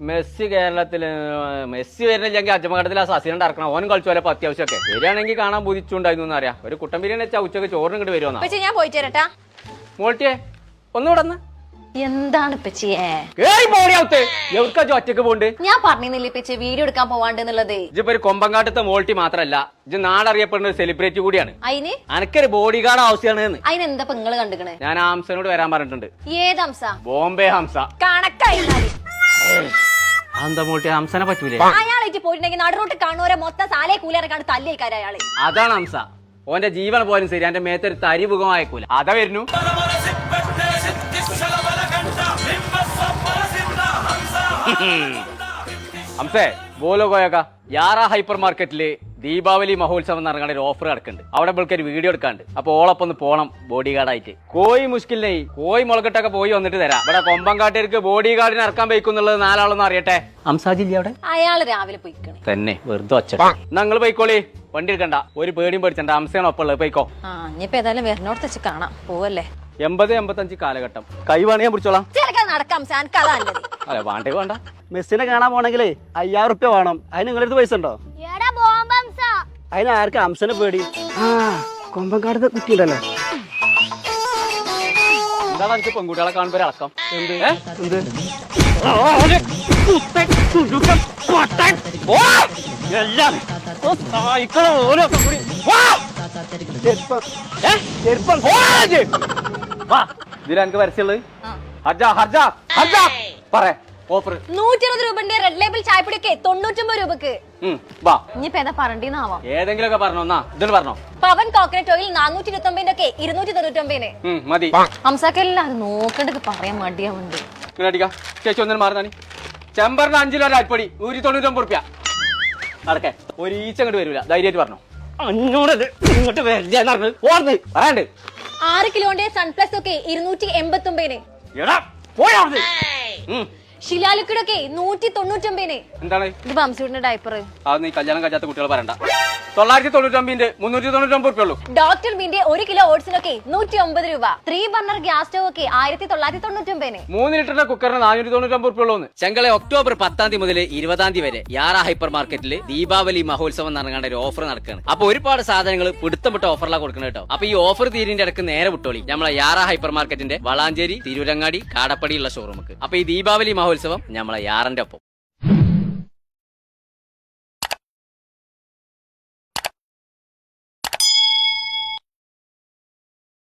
Messi കേരളത്തിൽ Messi വരുന്നില്ലെങ്കിൽ അജമഘട്ടത്തിൽ ആ സസിനുണ്ട് ഇറക്കണം ഓനും കളിച്ചു പോലെ അത്യാവശ്യമൊക്കെ. വരികയാണെങ്കിൽ കാണാൻ ബുദ്ധിച്ചുണ്ടായിരുന്നു എന്ന് അറിയാം. ഒരു കുട്ടൻ ബിരിയാണി വെച്ചാൽ ഉച്ചയ്ക്ക് ചോറിന് ഇങ്ങോട്ട് വരുമെന്നാ ഞാൻ പോയിട്ട് വരട്ടാ. മോൾട്ടിയെ ഒന്നുകൂടെ ഒന്ന് എന്താണ് ഒറ്റയ്ക്ക് പോണ്ട്? ഞാൻ പറഞ്ഞില്ലേ ഇപ്പച്ചി വീഡിയോ എടുക്കാൻ പോവാണ്ട് എന്നുള്ളത്? ഇജിപ്പോ ഒരു കൊമ്പങ്കാട്ടത്തെ മോൾട്ടി മാത്രല്ല ഇത് നാടറിയപ്പെടുന്ന ഒരു സെലിബ്രിറ്റി കൂടിയാണ്. അതിന് അനക്കൊരു ബോഡി ഗാർഡ് ആവശ്യമാണ് അതിന് എന്താ ഇപ്പൊ നിങ്ങൾ കണ്ടുക്കണേ? ഞാൻ ഹംസനോട് വരാൻ പറഞ്ഞിട്ടുണ്ട്. ഏതംസ ബോംബെ ഹംസ കണക്കായിരുന്നാൽ എന്താ മോൾട്ടി ഹംസനെ പറ്റൂലേ? അയാളേറ്റ് പോയിട്ടുണ്ടെങ്കിൽ നടുറോട്ട് കാണുവരെ മൊത്തം സാലേ കൂലിറക്കാണ്ട് തല്ലിയേക്കാര് അയാൾ. അതാണ് ഹംസ. ഓന്റെ ജീവൻ പോലും ശരി എന്റെ മേത്തൊരു തരി മുഖം അയക്കൂല അതാ വരുന്നു. ഹംസേ ബോലോ കോയക്ക യാറ ഹൈപ്പർ മാർക്കറ്റിൽ ദീപാവലി മഹോത്സവം എന്ന് പറഞ്ഞാൽ ഒരു ഓഫർ കിടക്കുന്നുണ്ട് അവിടെ ഇവൾക്ക് ഒരു വീഡിയോ എടുക്കാണ്ട് അപ്പൊ ഓളൊപ്പം ഒന്ന് പോണം ബോഡി ഗാർഡായിട്ട് കോയി മുഷ്കിലിനെ കോയി മുളകിട്ടൊക്കെ പോയി വന്നിട്ട് തരാം. ഇവിടെ കൊമ്പങ്കാട്ടേർക്ക് ബോഡി ഗാർഡിന് ഇറക്കാൻ പോയിക്കുന്നുള്ളത് നാലാളൊന്നും അറിയട്ടെ? അവിടെ? അയാൾ രാവിലെ പോയിക്കണേ. തന്നെ വെറുതെ ഒച്ച നിങ്ങൾ പോയിക്കോളി. വണ്ടി എടുക്കണ്ട. ഒരു പേടിയും പേടിച്ചണ്ട. ഹംസയാണ് ഒപ്പം ഉള്ളത്. പോയിക്കോ. ആ ഇനിയിപ്പോ ഏതായാലും വരണോടത്ത് വെച്ച് കാണാം. പോവല്ലേ? എൺപത് എൺപത്തഞ്ച് കാലഘട്ടം. കൈ ഞാൻ പിടിച്ചോളാം. ചിലക്കാൻ നടക്കാം അല്ല വേണ്ടേ വേണ്ട. മെസ്സിനെ കാണാൻ പോണെങ്കിലേ അയ്യായിരം റുപ്യ വേണം. അതിന് നിങ്ങളടുത്ത് പൈസ ഉണ്ടോ? അതിന് ആർക്ക് അംസനെ പേടി. ആ കൊമ്പങ്കാടത്തെ കുട്ടിയുണ്ടല്ലോ. എന്താണ് എനിക്ക് പെൺകുട്ടികളെ കാണുമ്പോ ഒരു അളക്കം? എന്ത്? എല്ലാം. എന്ത് ചെരുപ്പം. ഏ? ചെരുപ്പം. വാ ഇതിൽ എനിക്ക് പരസ്യമുള്ളത്? ഹർജ ഹർജ ഹർജ. പറ. ഓഫർ. നൂറ്റി ഇരുപത് രൂപന്റെ റെഡ് ലേബിൾ ചായപ്പൊടിയൊക്കെ തൊണ്ണൂറ്റൊമ്പത് രൂപക്ക്. വാ. ഇനിയിപ്പോ ഏതാ ഏതെങ്കിലും ഒക്കെ പറഞ്ഞോ ഇതിന് പറഞ്ഞോ. പവൻ കോക്കനട്ട് ഓയിൽ നാനൂറ്റി ഇരുപത്തി ഒമ്പതിന്റെ ഒക്കെ ഇരുന്നൂറ്റി തൊണ്ണൂറ്റി ഒമ്പതിന് മതി. ഹംസാക്കെല്ലാം അത് നോക്കണ്ടത് പറയാൻ മടിയാവുണ്ട്. ചേച്ചി ഒന്നിനും മാറുന്നാണി ചെമ്പറിന് അഞ്ച് കിലോ അരിപ്പൊടി നൂറ്റി തൊണ്ണൂറ്റൊമ്പത് റുപ്യ. അടക്കെ ഒരു ഈച്ച അങ്ങോട്ട് വരൂല. ധൈര്യമായിട്ട് പറഞ്ഞു. അഞ്ഞൂറത് ഇങ്ങോട്ട് വരില്ല ഓർന്ന്. പറയാണ്ട്. ആറ് കിലോന്റെ സൺപ്ലസ് ഒക്കെ ഇരുന്നൂറ്റി എൺപത്തി ഒമ്പതിന് എടാ പോയാ ഷിലാലിക്കുടൊക്കെ നൂറ്റി തൊണ്ണൂറ്റൊമ്പതിന് എന്താണ്? ഇത് ബംസൂടിന്റെ ഡയപ്പർ അത് നീ കല്യാണം കഴിച്ചാത്ത കുട്ടികൾ പറയണ്ട. തൊള്ളായിരത്തി തൊണ്ണൂറ്റൊമ്പതിന്റെ മുന്നൂറ്റി തൊണ്ണൂറ്റൊമ്പത് റുപ്യ ഉള്ളൂ. ഡോക്ടർ ബിന്റെ ഒരു കിലോ ഓട്സിനൊക്കെ നൂറ്റി ഒമ്പത് രൂപ. ത്രീ ബർണർ ഗ്യാസ് സ്റ്റവ് ഒക്കെ ആയിരത്തി തൊള്ളായിരത്തി തൊണ്ണൂറ്റൊമ്പതിന് മൂന്ന് ലിറ്ററിന്റെ കുക്കറിന് നാനൂറ്റി തൊണ്ണൂറ്റൊമ്പത് റുപ്യ ഉള്ളൂ ചെങ്കളെ ഒക്ടോബർ പത്താം തീയതി മുതൽ ഇരുപതാം തീയതി വരെ യാറ ഹൈപ്പർ മാർക്കറ്റിൽ ദീപാവലി മഹോത്സവം നടങ്ങേണ്ട ഒരു ഓഫർ നടക്കുകയാണ് അപ്പൊ ഒരുപാട് സാധനങ്ങൾ പിടുത്തം വിട്ട ഓഫറിലാണ് കൊടുക്കുന്നത് കേട്ടോ. അപ്പൊ ഈ ഓഫർ തീരിന്റെ ഇടയ്ക്ക് നേരെ വിട്ടോളി. നമ്മളെ യാറ ഹൈപ്പർ മാർക്കറ്റിന്റെ വളാഞ്ചേരി തിരൂരങ്ങാടി കാടപ്പടിയുള്ള ഷോറൂമുക്ക് അപ്പൊ ഈ ദീപാവലി മഹോത്സവം നമ്മളെ യാറിന്റെ ഒപ്പം.